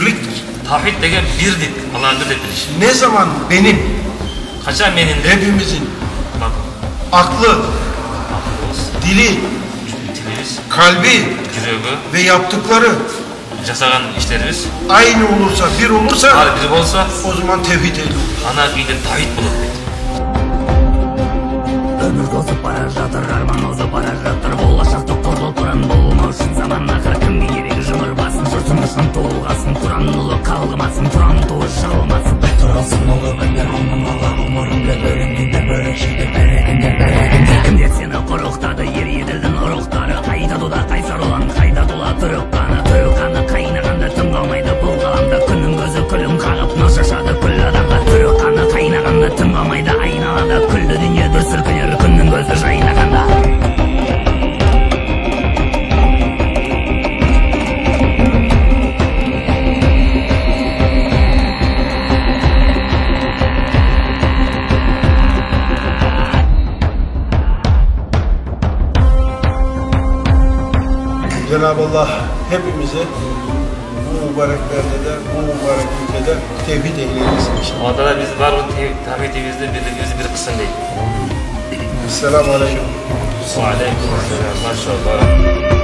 demektir. Tavhid degan birlik, Allah'ın bir biliş. Ne zaman benim, Kaçan menin de hepimizin bak, aklı, aklımız, dili, tilimiz, kalbi yürüyü, ve yaptıkları jasagan işlerimiz aynı olursa, bir olursa har biri bolsa o zaman tevhid ehli olur. ana akide tavhid bolot deydi. Ömür tozup bara aynalada Kullu dünyadır sırkıyor Kundun gözü şahine Cenab-ı Allah hepimizi bu mübareklerde de, bu mübarek ülkede tevhid ehli eylesin inşallah. Onda da biz var bu tavhidimizi, birliğimizi bir kısım değil. Selamun Aleyküm. Aleyküm. Maşallah.